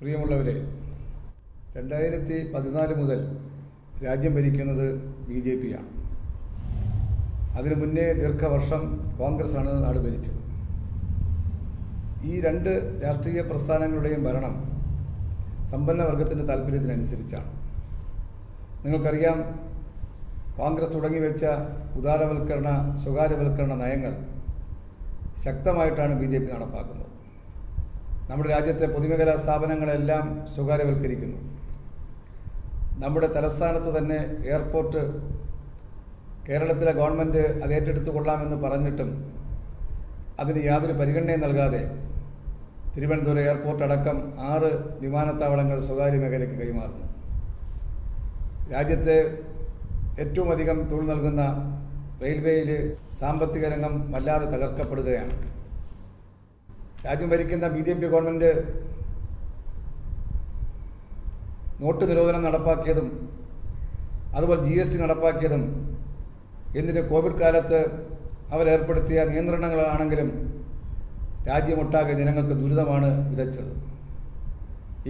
പ്രിയമുള്ളവരെ രണ്ടായിരത്തി പതിനാല് മുതൽ രാജ്യം ഭരിക്കുന്നത് ബി ജെ പി ആണ്. അതിനു മുന്നേ ദീർഘവർഷം കോൺഗ്രസ്സാണ് നാട് ഭരിച്ചത്. ഈ രണ്ട് രാഷ്ട്രീയ പ്രസ്ഥാനങ്ങളുടെയും ഭരണം സമ്പന്ന വർഗത്തിന്റെ താല്പര്യത്തിനനുസരിച്ചാണ്. നിങ്ങൾക്കറിയാം കോൺഗ്രസ് തുടങ്ങി വെച്ച ഉദാരവൽക്കരണ സ്വകാര്യവൽക്കരണ നയങ്ങൾ ശക്തമായിട്ടാണ് ബി ജെ പി നടപ്പാക്കുന്നത്. നമ്മുടെ രാജ്യത്തെ പൊതുമേഖലാ സ്ഥാപനങ്ങളെല്ലാം സ്വകാര്യവൽക്കരിക്കുന്നു. നമ്മുടെ തലസ്ഥാനത്ത് തന്നെ എയർപോർട്ട് കേരളത്തിലെ ഗവൺമെന്റ് അത് ഏറ്റെടുത്തു കൊള്ളാമെന്ന് പറഞ്ഞിട്ടും അതിന് യാതൊരു പരിഗണനയും നൽകാതെ തിരുവനന്തപുരം എയർപോർട്ട് അടക്കം ആറ് വിമാനത്താവളങ്ങൾ സ്വകാര്യ മേഖലയ്ക്ക് കൈമാറുന്നു. രാജ്യത്തെ ഏറ്റവും അധികം തൊഴിൽ നൽകുന്ന റെയിൽവേയിൽ സാമ്പത്തിക രംഗം വല്ലാതെ തകർക്കപ്പെടുകയാണ്. രാജ്യം ഭരിക്കുന്ന B J P government note നിരോധനം നടപ്പാക്കിയതും അതുപോലെ ജി എസ് ടി നടപ്പാക്കിയതും എന്തിന് കോവിഡ് കാലത്ത് അവരേർപ്പെടുത്തിയ നിയന്ത്രണങ്ങളാണെങ്കിലും രാജ്യമൊട്ടാകെ ജനങ്ങൾക്ക് ദുരിതമാണ് വിതച്ചത്.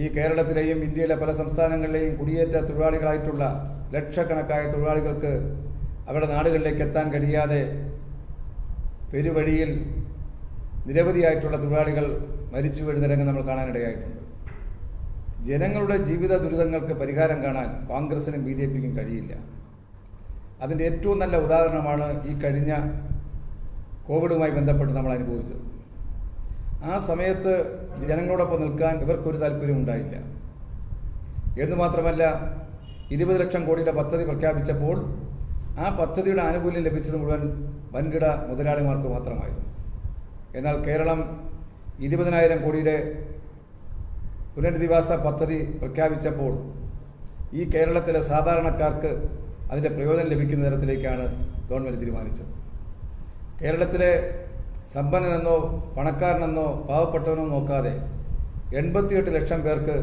ഈ കേരളത്തിലെയും ഇന്ത്യയിലെ പല സംസ്ഥാനങ്ങളിലെയും കുടിയേറ്റ തൊഴിലാളികളായിട്ടുള്ള ലക്ഷക്കണക്കായ തൊഴിലാളികൾക്ക് അവരുടെ നാടുകളിലേക്ക് എത്താൻ കഴിയാതെ പെരുവഴിയിൽ നിരവധിയായിട്ടുള്ള തൊഴിലാളികൾ മരിച്ചു വീഴുന്ന രംഗം നമ്മൾ കാണാനിടയായിട്ടുണ്ട്. ജനങ്ങളുടെ ജീവിത ദുരിതങ്ങൾക്ക് പരിഹാരം കാണാൻ കോൺഗ്രസിനും ബി ജെ പിക്കും കഴിയില്ല. അതിന്റെ ഏറ്റവും നല്ല ഉദാഹരണമാണ് ഈ കഴിഞ്ഞ കോവിഡുമായി ബന്ധപ്പെട്ട് നമ്മൾ അനുഭവിച്ചത്. ആ സമയത്ത് ജനങ്ങളോടൊപ്പം നിൽക്കാൻ ഇവർക്കൊരു താല്പര്യം ഉണ്ടായില്ല. എന്ന് മാത്രമല്ല ഇരുപത് ലക്ഷം കോടിയുടെ പദ്ധതി പ്രഖ്യാപിച്ചപ്പോൾ ആ പദ്ധതിയുടെ ആനുകൂല്യം ലഭിച്ചത് മുഴുവൻ വൻകിട മുതലാളിമാർക്ക് മാത്രമായിരുന്നു. എന്നാൽ കേരളം ഇരുപതിനായിരം കോടിയുടെ പുനരധിവാസ പദ്ധതി പ്രഖ്യാപിച്ചപ്പോൾ ഈ കേരളത്തിലെ സാധാരണക്കാർക്ക് അതിന്റെ പ്രയോജനം ലഭിക്കുന്ന തരത്തിലേക്കാണ് ഗവൺമെന്റ് തീരുമാനിച്ചത്. കേരളത്തിലെ സമ്പന്നനെന്നോ പണക്കാരനെന്നോ പാവപ്പെട്ടവനോ നോക്കാതെ എൺപത്തിയെട്ട് ലക്ഷം പേർക്ക്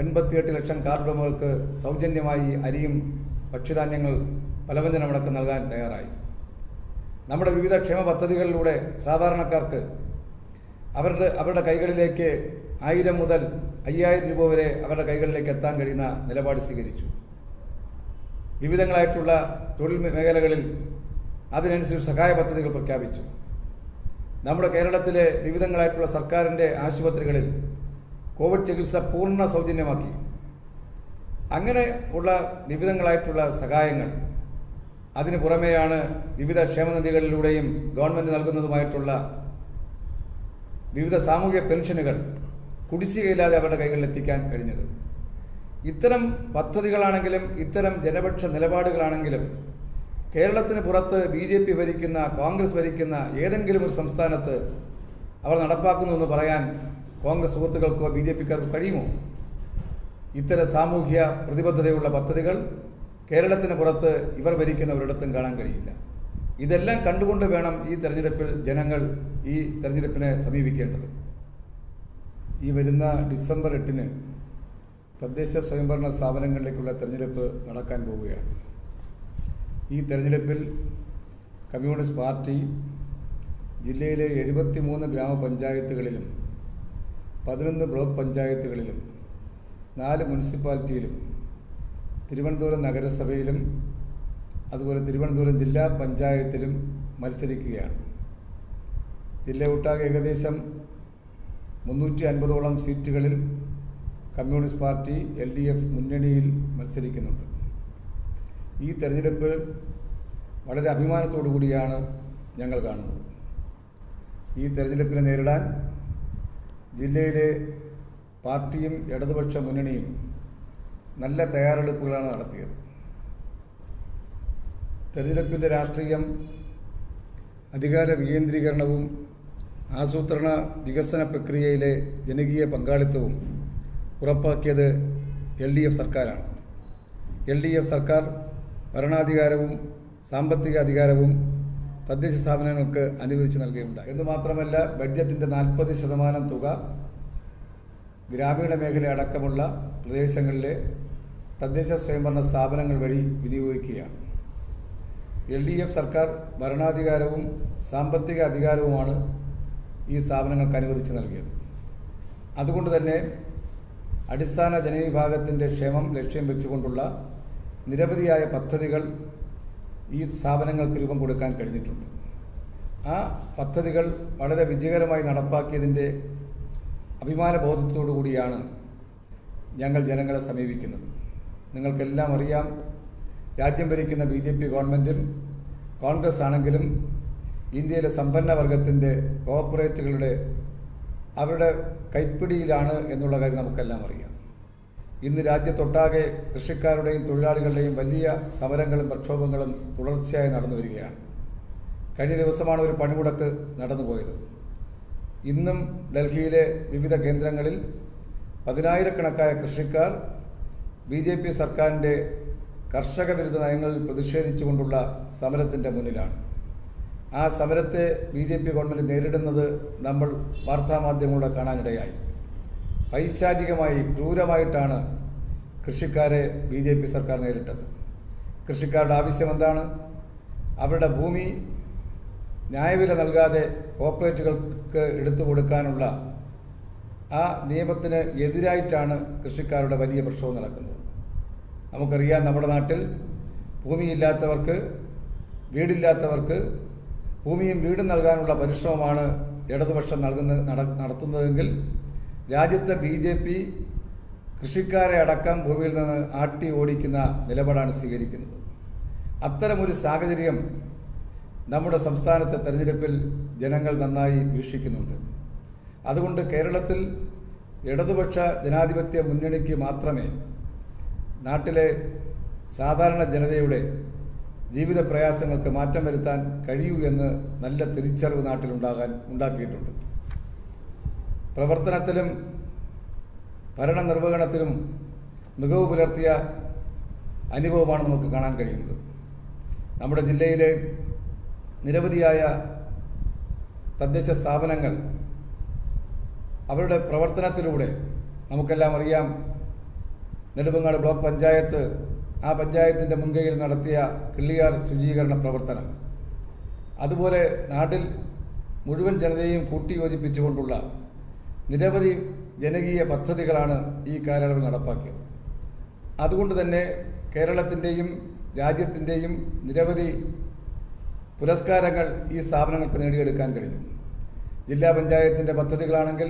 എൺപത്തിയെട്ട് ലക്ഷം കാർഡുടമകൾക്ക് സൗജന്യമായി അരിയും ഭക്ഷ്യധാന്യങ്ങൾ പലവ്യഞ്ജനമടക്കം നൽകാൻ തയ്യാറായി. നമ്മുടെ വിവിധ ക്ഷേമ പദ്ധതികളിലൂടെ സാധാരണക്കാർക്ക് അവരുടെ അവരുടെ കൈകളിലേക്ക് ആയിരം മുതൽ അയ്യായിരം രൂപ വരെ അവരുടെ കൈകളിലേക്ക് എത്താൻ കഴിയുന്ന നിലപാട് സ്വീകരിച്ചു. വിവിധങ്ങളായിട്ടുള്ള തൊഴിൽ മേഖലകളിൽ അതിനനുസരിച്ച് സഹായ പദ്ധതികൾ പ്രഖ്യാപിച്ചു. നമ്മുടെ കേരളത്തിലെ വിവിധങ്ങളായിട്ടുള്ള സർക്കാരിന്റെ ആശുപത്രികളിൽ കോവിഡ് ചികിത്സ പൂർണ സൗജന്യമാക്കി. അങ്ങനെ ഉള്ള വിവിധങ്ങളായിട്ടുള്ള സഹായങ്ങൾ അതിനു പുറമെയാണ് വിവിധ ക്ഷേമനിധികളിലൂടെയും ഗവൺമെന്റ് നൽകുന്നതുമായിട്ടുള്ള വിവിധ സാമൂഹിക പെൻഷനുകൾ കുടിശ്ശികയില്ലാതെ അവരുടെ കൈകളിൽ എത്തിക്കാൻ കഴിഞ്ഞത്. ഇത്തരം പദ്ധതികളാണെങ്കിലും ഇത്തരം ജനപക്ഷ നിലപാടുകളാണെങ്കിലും കേരളത്തിന് പുറത്ത് ബി ജെ പി ഭരിക്കുന്ന കോൺഗ്രസ് ഭരിക്കുന്ന ഏതെങ്കിലും ഒരു സംസ്ഥാനത്ത് അവർ നടപ്പാക്കുന്നു എന്ന് പറയാൻ കോൺഗ്രസ് സുഹൃത്തുക്കൾക്കോ ബി ജെ പിക്കാർക്കോ കഴിയുമോ? ഇത്തരം സാമൂഹ്യ പ്രതിബദ്ധതയുള്ള പദ്ധതികൾ കേരളത്തിന് പുറത്ത് ഇവർ ഭരിക്കുന്നവരിടത്തും കാണാൻ കഴിയില്ല. ഇതെല്ലാം കണ്ടുകൊണ്ട് വേണം ഈ തെരഞ്ഞെടുപ്പിൽ ജനങ്ങൾ ഈ തെരഞ്ഞെടുപ്പിനെ സമീപിക്കേണ്ടത്. ഈ വരുന്ന ഡിസംബർ എട്ടിന് തദ്ദേശ സ്വയംഭരണ സ്ഥാപനങ്ങളിലേക്കുള്ള തെരഞ്ഞെടുപ്പ് നടക്കാൻ പോവുകയാണ്. ഈ തെരഞ്ഞെടുപ്പിൽ കമ്മ്യൂണിസ്റ്റ് പാർട്ടി ജില്ലയിലെ എഴുപത്തി മൂന്ന് ഗ്രാമപഞ്ചായത്തുകളിലും പതിനൊന്ന് ബ്ലോക്ക് പഞ്ചായത്തുകളിലും നാല് മുനിസിപ്പാലിറ്റിയിലും തിരുവനന്തപുരം നഗരസഭയിലും അതുപോലെ തിരുവനന്തപുരം ജില്ലാ പഞ്ചായത്തിലും മത്സരിക്കുകയാണ്. ജില്ല ഒട്ടാകെ ഏകദേശം മുന്നൂറ്റി അൻപതോളം സീറ്റുകളിൽ communist party L D F മുന്നണിയിൽ മത്സരിക്കുന്നുണ്ട്. ഈ തെരഞ്ഞെടുപ്പ് വളരെ അഭിമാനത്തോടു കൂടിയാണ് ഞങ്ങൾ കാണുന്നത്. ഈ തെരഞ്ഞെടുപ്പിനെ നേരിടാൻ ജില്ലയിലെ പാർട്ടിയും ഇടതുപക്ഷ മുന്നണിയും നല്ല തയ്യാറെടുപ്പുകളാണ് നടത്തിയത്. തെരഞ്ഞെടുപ്പിന്റെ രാഷ്ട്രീയം അധികാര വികേന്ദ്രീകരണവും ആസൂത്രണ വികസന പ്രക്രിയയിലെ ജനകീയ പങ്കാളിത്തവും ഉറപ്പാക്കിയത് എൽ ഡി എഫ് സർക്കാരാണ്. എൽ ഡി എഫ് സർക്കാർ ഭരണാധികാരവും സാമ്പത്തിക അധികാരവും തദ്ദേശ സ്ഥാപനങ്ങൾക്ക് അനുവദിച്ച് നൽകുകയുണ്ടായി എന്ന് മാത്രമല്ല ബഡ്ജറ്റിന്റെ നാൽപ്പത് ശതമാനം തുക ഗ്രാമീണ മേഖല അടക്കമുള്ള പ്രദേശങ്ങളിലെ തദ്ദേശ സ്വയംഭരണ സ്ഥാപനങ്ങൾ വഴി വിനിയോഗിക്കുകയാണ്. എൽ ഡി എഫ് സർക്കാർ ഭരണാധികാരവും സാമ്പത്തിക അധികാരവുമാണ് ഈ സ്ഥാപനങ്ങൾക്ക് അനുവദിച്ച് നൽകിയത്. അതുകൊണ്ട് തന്നെ അടിസ്ഥാന ജനവിഭാഗത്തിന്റെ ക്ഷേമം ലക്ഷ്യം വെച്ചുകൊണ്ടുള്ള നിരവധിയായ പദ്ധതികൾ ഈ സ്ഥാപനങ്ങൾക്ക് രൂപം കൊടുക്കാൻ കഴിഞ്ഞിട്ടുണ്ട്. ആ പദ്ധതികൾ വളരെ വിജയകരമായി നടപ്പാക്കിയതിന്റെ അഭിമാന ബോധത്തോടു കൂടിയാണ് ഞങ്ങൾ ജനങ്ങളെ സമീപിക്കുന്നത്. നിങ്ങൾക്കെല്ലാം അറിയാം രാജ്യം ഭരിക്കുന്ന ബി ജെ പി ഗവൺമെന്റും കോൺഗ്രസ് ആണെങ്കിലും ഇന്ത്യയിലെ സമ്പന്ന വർഗത്തിന്റെ കോർപ്പറേറ്റുകളുടെ അവരുടെ കൈപ്പിടിയിലാണ് എന്നുള്ള കാര്യം നമുക്കെല്ലാം അറിയാം. ഇന്ന് രാജ്യത്തൊട്ടാകെ കൃഷിക്കാരുടെയും തൊഴിലാളികളുടെയും വലിയ സമരങ്ങളും പ്രക്ഷോഭങ്ങളും തുടർച്ചയായി നടന്നു വരികയാണ്. കഴിഞ്ഞ ദിവസമാണ് ഒരു പണിമുടക്ക് നടന്നുപോയത്. ഇന്നും ഡൽഹിയിലെ വിവിധ കേന്ദ്രങ്ങളിൽ പതിനായിരക്കണക്കായ കൃഷിക്കാർ ബി ജെ പി സർക്കാരിന്റെ കർഷക വിരുദ്ധ നയങ്ങളിൽ പ്രതിഷേധിച്ചുകൊണ്ടുള്ള സമരത്തിന്റെ മുന്നിലാണ്. ആ സമരത്തെ ബി ജെ പി ഗവൺമെന്റ് നേരിടുന്നത് നമ്മൾ വാർത്താമാധ്യമങ്ങളിലൂടെ കാണാനിടയായി. പൈശാചികമായി ക്രൂരമായിട്ടാണ് കൃഷിക്കാരെ ബി ജെ പി സർക്കാർ നേരിട്ടത്. കൃഷിക്കാരുടെ ആവശ്യം എന്താണ്? അവരുടെ ഭൂമി ന്യായവില നൽകാതെ കോർപ്പറേറ്റുകൾക്ക് എടുത്തു കൊടുക്കാനുള്ള ആ നിയമത്തിന് എതിരായിട്ടാണ് കൃഷിക്കാരുടെ വലിയ പ്രക്ഷോഭം നടക്കുന്നത്. നമുക്കറിയാം നമ്മുടെ നാട്ടിൽ ഭൂമിയില്ലാത്തവർക്ക് വീടില്ലാത്തവർക്ക് ഭൂമിയും വീടും നൽകാനുള്ള പരിശ്രമമാണ് ഇടതുപക്ഷം നൽകുന്ന നടത്തുന്നതെങ്കിൽ രാജ്യത്തെ ബി ജെ പി കൃഷിക്കാരെ അടക്കം ഭൂമിയിൽ നിന്ന് ആട്ടി ഓടിക്കുന്ന നിലപാടാണ് സ്വീകരിക്കുന്നത്. അത്തരമൊരു സാഹചര്യം നമ്മുടെ സംസ്ഥാനത്തെ തെരഞ്ഞെടുപ്പിൽ ജനങ്ങൾ നന്നായി വീക്ഷിക്കുന്നുണ്ട്. അതുകൊണ്ട് കേരളത്തിൽ ഇടതുപക്ഷ ജനാധിപത്യ മുന്നണിക്ക് മാത്രമേ നാട്ടിലെ സാധാരണ ജനതയുടെ ജീവിത പ്രയാസങ്ങൾക്ക് മാറ്റം വരുത്താൻ കഴിയൂ എന്ന് നല്ല തിരിച്ചറിവ് നാട്ടിലുണ്ടാകാൻ ഉണ്ടാക്കിയിട്ടുണ്ട്. പ്രവർത്തനത്തിലും ഭരണ നിർവഹണത്തിലും മികവ് പുലർത്തിയ അനുഭവമാണ് നമുക്ക് കാണാൻ കഴിയുന്നത്. നമ്മുടെ ജില്ലയിലെ നിരവധിയായ തദ്ദേശ സ്ഥാപനങ്ങൾ അവരുടെ പ്രവർത്തനത്തിലൂടെ നമുക്കെല്ലാം അറിയാം. നെടുമങ്ങാട് ബ്ലോക്ക് പഞ്ചായത്ത് ആ പഞ്ചായത്തിന്റെ മുൻകൈയിൽ നടത്തിയ കിള്ളിയാർ ശുചീകരണ പ്രവർത്തനം. അതുപോലെ നാട്ടിൽ മുഴുവൻ ജനതയെയും കൂട്ടിയോജിപ്പിച്ചുകൊണ്ടുള്ള നിരവധി ജനകീയ പദ്ധതികളാണ് ഈ കാലയളവിൽ നടപ്പാക്കിയത്. അതുകൊണ്ട് തന്നെ കേരളത്തിന്റെയും രാജ്യത്തിന്റെയും നിരവധി പുരസ്കാരങ്ങൾ ഈ സ്ഥാപനങ്ങൾക്ക് നേടിയെടുക്കാൻ കഴിഞ്ഞു. ജില്ലാ പഞ്ചായത്തിന്റെ പദ്ധതികളാണെങ്കിൽ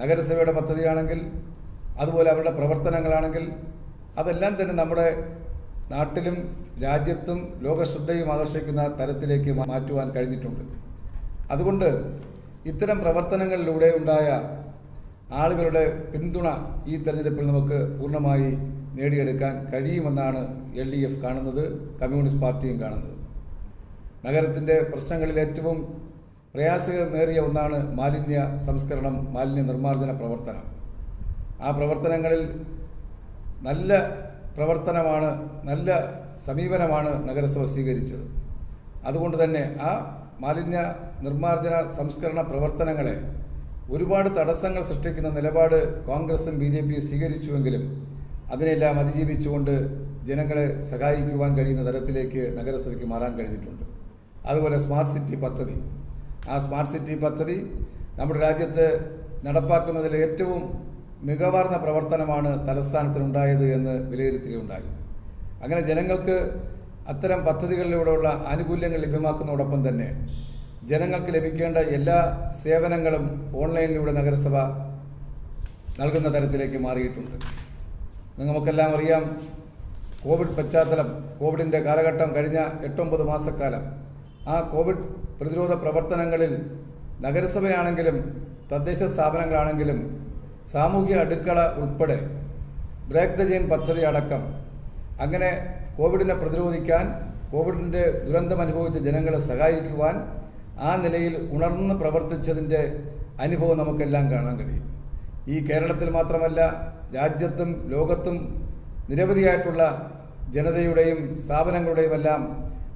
നഗരസഭയുടെ പദ്ധതിയാണെങ്കിൽ അതുപോലെ അവരുടെ പ്രവർത്തനങ്ങളാണെങ്കിൽ അതെല്ലാം തന്നെ നമ്മുടെ നാട്ടിലും രാജ്യത്തും ലോകശ്രദ്ധയും ആകർഷിക്കുന്ന തരത്തിലേക്ക് മാറ്റുവാൻ കഴിഞ്ഞിട്ടുണ്ട്. അതുകൊണ്ട് ഇത്തരം പ്രവർത്തനങ്ങളിലൂടെ ഉണ്ടായ ആളുകളുടെ പിന്തുണ ഈ തെരഞ്ഞെടുപ്പിൽ നമുക്ക് പൂർണമായി നേടിയെടുക്കാൻ കഴിയുമെന്നാണ് എൽ ഡി എഫ് കാണുന്നത് കമ്മ്യൂണിസ്റ്റ് പാർട്ടിയും കാണുന്നത്. നഗരത്തിന്റെ പ്രശ്നങ്ങളിൽ ഏറ്റവും പ്രയാസമേറിയ ഒന്നാണ് മാലിന്യ സംസ്കരണം മാലിന്യ നിർമ്മാർജന പ്രവർത്തനം. ആ പ്രവർത്തനങ്ങളിൽ നല്ല പ്രവർത്തനമാണ് നല്ല സമീപനമാണ് നഗരസഭ സ്വീകരിച്ചത്. അതുകൊണ്ട് തന്നെ ആ മാലിന്യ നിർമ്മാർജന സംസ്കരണ പ്രവർത്തനങ്ങളെ ഒരുപാട് തടസ്സങ്ങൾ സൃഷ്ടിക്കുന്ന നിലപാട് കോൺഗ്രസും ബി ജെ പിയും സ്വീകരിച്ചുവെങ്കിലും അതിനെല്ലാം അതിജീവിച്ചുകൊണ്ട് ജനങ്ങളെ സഹായിക്കുവാൻ കഴിയുന്ന തരത്തിലേക്ക് നഗരസഭയ്ക്ക് മാറാൻ കഴിഞ്ഞിട്ടുണ്ട്. അതുപോലെ സ്മാർട്ട് സിറ്റി പദ്ധതി. ആ സ്മാർട്ട് സിറ്റി പദ്ധതി നമ്മുടെ രാജ്യത്ത് നടപ്പാക്കുന്നതിൽ ഏറ്റവും മികവാർന്ന പ്രവർത്തനമാണ് തലസ്ഥാനത്തിനുണ്ടായത് എന്ന് വിലയിരുത്തുകയുണ്ടായി. അങ്ങനെ ജനങ്ങൾക്ക് അത്തരം പദ്ധതികളിലൂടെയുള്ള ആനുകൂല്യങ്ങൾ ലഭ്യമാക്കുന്നതോടൊപ്പം തന്നെ ജനങ്ങൾക്ക് ലഭിക്കേണ്ട എല്ലാ സേവനങ്ങളും ഓൺലൈനിലൂടെ നഗരസഭ നൽകുന്ന തരത്തിലേക്ക് മാറിയിട്ടുണ്ട്. നമുക്കെല്ലാം അറിയാം കോവിഡ് പശ്ചാത്തലം കോവിഡിന്റെ കാലഘട്ടം കഴിഞ്ഞ എട്ടൊമ്പത് മാസക്കാലം ആ കോവിഡ് പ്രതിരോധ പ്രവർത്തനങ്ങളിൽ നഗരസഭയാണെങ്കിലും തദ്ദേശ സ്ഥാപനങ്ങളാണെങ്കിലും സാമൂഹ്യ അടുക്കള ഉൾപ്പെടെ ബ്രേക്ക് ദ ജെയിൻ പദ്ധതി അടക്കം അങ്ങനെ കോവിഡിനെ പ്രതിരോധിക്കാൻ കോവിഡിന്റെ ദുരന്തം അനുഭവിച്ച ജനങ്ങളെ സഹായിക്കുവാൻ ആ നിലയിൽ ഉണർന്ന് പ്രവർത്തിച്ചതിന്റെ അനുഭവം നമുക്കെല്ലാം കാണാൻ കഴിയും. ഈ കേരളത്തിൽ മാത്രമല്ല രാജ്യത്തും ലോകത്തും നിരവധിയായിട്ടുള്ള ജനതയുടെയും സ്ഥാപനങ്ങളുടെയും എല്ലാം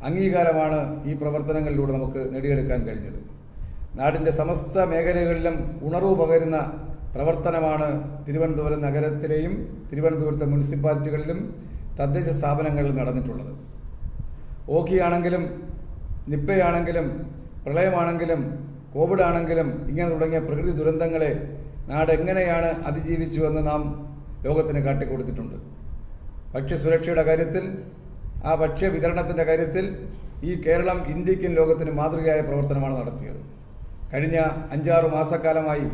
അംഗീകാരമാണ് ഈ പ്രവർത്തനങ്ങളിലൂടെ നമുക്ക് നേടിയെടുക്കാൻ കഴിഞ്ഞത്. നാടിന്റെ സമസ്ത മേഖലകളിലും ഉണർവ് പകരുന്ന പ്രവർത്തനമാണ് തിരുവനന്തപുരം നഗരത്തിലെയും തിരുവനന്തപുരത്തെ മുനിസിപ്പാലിറ്റികളിലും തദ്ദേശ സ്ഥാപനങ്ങളിലും നടന്നിട്ടുള്ളത്. ഓഖിയാണെങ്കിലും നിപ്പയാണെങ്കിലും പ്രളയമാണെങ്കിലും കോവിഡ് ആണെങ്കിലും ഇങ്ങനെ തുടങ്ങിയ പ്രകൃതി ദുരന്തങ്ങളെ നാട് എങ്ങനെയാണ് അതിജീവിച്ചുവെന്ന് നാം ലോകത്തിന് കാട്ടിക്കൊടുത്തിട്ടുണ്ട്. ഭക്ഷ്യസുരക്ഷയുടെ കാര്യത്തിൽ ആ ഭക്ഷ്യ വിതരണത്തിന്റെ കാര്യത്തിൽ ഈ കേരളം ഇന്ത്യക്കും ലോകത്തിന് മാതൃകയായ പ്രവർത്തനമാണ് നടത്തിയത്. കഴിഞ്ഞ അഞ്ചാറ് മാസക്കാലമായി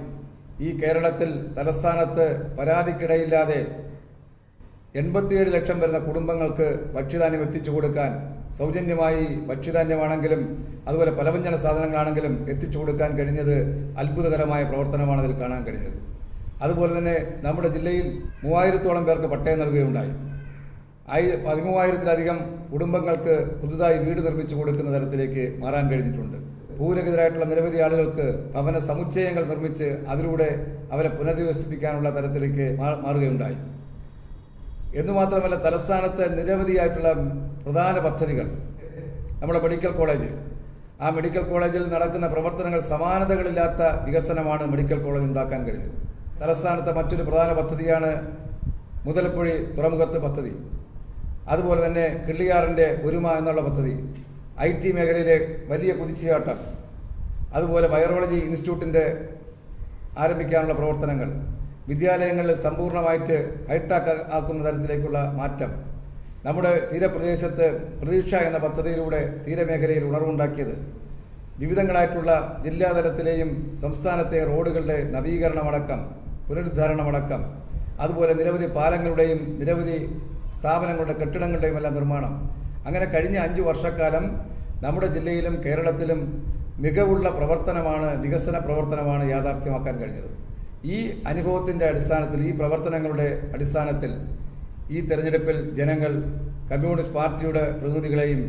ഈ കേരളത്തിൽ തലസ്ഥാനത്ത് പരാതിക്കിടയില്ലാതെ എൺപത്തിയേഴ് ലക്ഷം വരുന്ന കുടുംബങ്ങൾക്ക് ഭക്ഷ്യധാന്യം എത്തിച്ചു കൊടുക്കാൻ സൗജന്യമായി ഭക്ഷ്യധാന്യമാണെങ്കിലും അതുപോലെ പലവ്യഞ്ജന സാധനങ്ങളാണെങ്കിലും എത്തിച്ചു കൊടുക്കാൻ കഴിഞ്ഞത് അത്ഭുതകരമായ പ്രവർത്തനമാണ് അതിൽ കാണാൻ കഴിഞ്ഞത്. അതുപോലെ തന്നെ നമ്മുടെ ജില്ലയിൽ മൂവായിരത്തോളം പേർക്ക് പട്ടയം നൽകുകയുണ്ടായി. ആയി പതിമൂവായിരത്തിലധികം കുടുംബങ്ങൾക്ക് പുതുതായി വീട് നിർമ്മിച്ചു കൊടുക്കുന്ന തരത്തിലേക്ക് മാറാൻ കഴിഞ്ഞിട്ടുണ്ട്. ഭൂരഹിതരായിട്ടുള്ള നിരവധി ആളുകൾക്ക് ഭവന സമുച്ചയങ്ങൾ നിർമ്മിച്ച് അതിലൂടെ അവരെ പുനരധിവസിപ്പിക്കാനുള്ള തരത്തിലേക്ക് മാറുകയുണ്ടായി. എന്നുമാത്രമല്ല തലസ്ഥാനത്തെ നിരവധിയായിട്ടുള്ള പ്രധാന പദ്ധതികൾ. നമ്മുടെ മെഡിക്കൽ കോളേജ്. ആ മെഡിക്കൽ കോളേജിൽ നടക്കുന്ന പ്രവർത്തനങ്ങൾ സമാനതകളില്ലാത്ത വികസനമാണ് മെഡിക്കൽ കോളേജ് ഉണ്ടാക്കാൻ കഴിഞ്ഞത്. തലസ്ഥാനത്തെ മറ്റൊരു പ്രധാന പദ്ധതിയാണ് മുതലപ്പുഴി തുറമുഖത്ത് പദ്ധതി. അതുപോലെ തന്നെ കിള്ളിയാറിന്റെ ഒരുമ എന്നുള്ള പദ്ധതി ഐ ടി മേഖലയിലെ വലിയ കുതിച്ചുചാട്ടം അതുപോലെ വൈറോളജി ഇൻസ്റ്റിറ്റ്യൂട്ടിന്റെ ആരംഭിക്കാനുള്ള പ്രവർത്തനങ്ങൾ വിദ്യാലയങ്ങളിൽ സമ്പൂർണമായിട്ട് ഹൈടെക് ആക്കുന്ന തരത്തിലേക്കുള്ള മാറ്റം നമ്മുടെ തീരപ്രദേശത്ത് പ്രതീക്ഷ എന്ന പദ്ധതിയിലൂടെ തീരമേഖലയിൽ ഉണർവുണ്ടാക്കിയത് വിവിധങ്ങളായിട്ടുള്ള ജില്ലാതലത്തിലെയും സംസ്ഥാനത്തെ റോഡുകളുടെ നവീകരണമടക്കം പുനരുദ്ധാരണമടക്കം അതുപോലെ നിരവധി പാലങ്ങളുടെയും നിരവധി സ്ഥാപനങ്ങളുടെ കെട്ടിടങ്ങളുടെയും എല്ലാം നിർമ്മാണം. അങ്ങനെ കഴിഞ്ഞ അഞ്ച് വർഷക്കാലം നമ്മുടെ ജില്ലയിലും കേരളത്തിലും മികവുള്ള പ്രവർത്തനമാണ് വികസന പ്രവർത്തനമാണ് യാഥാർത്ഥ്യമാക്കാൻ കഴിഞ്ഞത്. ഈ അനുഭവത്തിന്റെ അടിസ്ഥാനത്തിൽ ഈ പ്രവർത്തനങ്ങളുടെ അടിസ്ഥാനത്തിൽ ഈ തെരഞ്ഞെടുപ്പിൽ ജനങ്ങൾ കമ്മ്യൂണിസ്റ്റ് പാർട്ടിയുടെ പ്രതിനിധികളെയും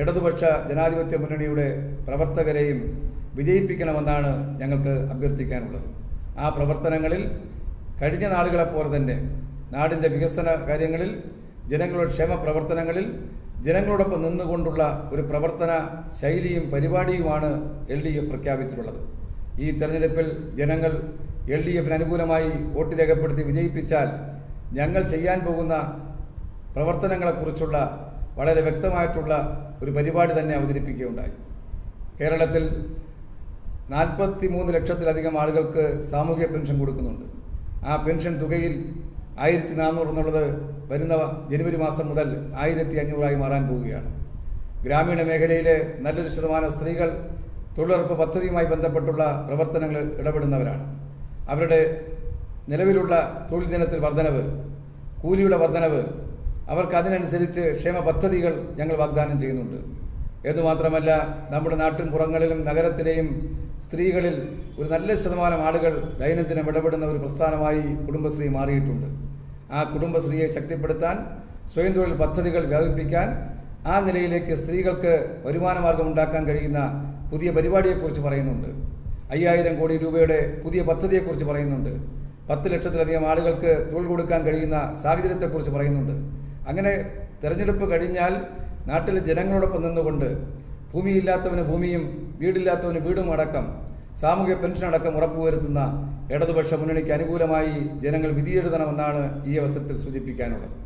ഇടതുപക്ഷ ജനാധിപത്യ മുന്നണിയുടെ പ്രവർത്തകരെയും വിജയിപ്പിക്കണമെന്നാണ് ഞങ്ങൾക്ക് അഭ്യർത്ഥിക്കാനുള്ളത്. ആ പ്രവർത്തനങ്ങളിൽ കഴിഞ്ഞ നാളുകളെപ്പോലെ തന്നെ നാടിന്റെ വികസന കാര്യങ്ങളിൽ ജനങ്ങളുടെ ക്ഷേമ പ്രവർത്തനങ്ങളിൽ ജനങ്ങളോടൊപ്പം നിന്നുകൊണ്ടുള്ള ഒരു പ്രവർത്തന ശൈലിയും പരിപാടിയുമാണ് എൽ ഡി എഫ് പ്രഖ്യാപിച്ചിട്ടുള്ളത്. ഈ തെരഞ്ഞെടുപ്പിൽ ജനങ്ങൾ എൽ ഡി എഫിന് അനുകൂലമായി വോട്ട് രേഖപ്പെടുത്തി വിജയിപ്പിച്ചാൽ ഞങ്ങൾ ചെയ്യാൻ പോകുന്ന പ്രവർത്തനങ്ങളെക്കുറിച്ചുള്ള വളരെ വ്യക്തമായിട്ടുള്ള ഒരു പരിപാടി തന്നെ അവതരിപ്പിക്കുകയുണ്ടായി. കേരളത്തിൽ നാൽപ്പത്തി മൂന്ന് ലക്ഷത്തിലധികം ആളുകൾക്ക് സാമൂഹ്യ പെൻഷൻ കൊടുക്കുന്നുണ്ട്. ആ പെൻഷൻ തുകയിൽ ആയിരത്തി നാനൂറ് എന്നുള്ളത് വരുന്ന ജനുവരി മാസം മുതൽ ആയിരത്തി അഞ്ഞൂറായി മാറാൻ പോവുകയാണ്. ഗ്രാമീണ മേഖലയിലെ നല്ലൊരു ശതമാനം സ്ത്രീകൾ തൊഴിലുറപ്പ് പദ്ധതിയുമായി ബന്ധപ്പെട്ടുള്ള പ്രവർത്തനങ്ങളിൽ ഇടപെടുന്നവരാണ്. അവരുടെ നിലവിലുള്ള തൊഴിൽ ദിനത്തിൽ വർധനവ് കൂലിയുടെ വർധനവ് അവർക്ക് അതിനനുസരിച്ച് ക്ഷേമ പദ്ധതികൾ ഞങ്ങൾ വാഗ്ദാനം ചെയ്യുന്നുണ്ട്. എന്നുമാത്രമല്ല നമ്മുടെ നാട്ടിൻ പുറങ്ങളിലും നഗരത്തിലെയും സ്ത്രീകളിൽ ഒരു നല്ല ശതമാനം ആളുകൾ ദൈനംദിനം ഇടപെടുന്ന ഒരു പ്രസ്ഥാനമായി കുടുംബശ്രീ മാറിയിട്ടുണ്ട്. ആ കുടുംബശ്രീയെ ശക്തിപ്പെടുത്താൻ സ്വയം തൊഴിൽ പദ്ധതികൾ വ്യാപിപ്പിക്കാൻ ആ നിലയിലേക്ക് സ്ത്രീകൾക്ക് വരുമാനമാർഗം ഉണ്ടാക്കാൻ കഴിയുന്ന പുതിയ പരിപാടിയെക്കുറിച്ച് പറയുന്നുണ്ട്. അയ്യായിരം കോടി രൂപയുടെ പുതിയ പദ്ധതിയെക്കുറിച്ച് പറയുന്നുണ്ട്. പത്ത് ലക്ഷത്തിലധികം ആളുകൾക്ക് തൊഴിൽ കൊടുക്കാൻ കഴിയുന്ന സാഹചര്യത്തെക്കുറിച്ച് പറയുന്നുണ്ട്. അങ്ങനെ തെരഞ്ഞെടുപ്പ് കഴിഞ്ഞാൽ നാട്ടിലെ ജനങ്ങളോടൊപ്പം നിന്നുകൊണ്ട് ഭൂമിയില്ലാത്തവന് ഭൂമിയും വീടില്ലാത്തവന് വീടും അടക്കം സാമൂഹ്യ പെൻഷൻ അടക്കം ഉറപ്പുവരുത്തുന്ന ഇടതുപക്ഷ മുന്നണിക്ക് അനുകൂലമായി ജനങ്ങൾ വിധിയെഴുതണമെന്നാണ് ഈ അവസരത്തിൽ സൂചിപ്പിക്കാനുള്ളത്.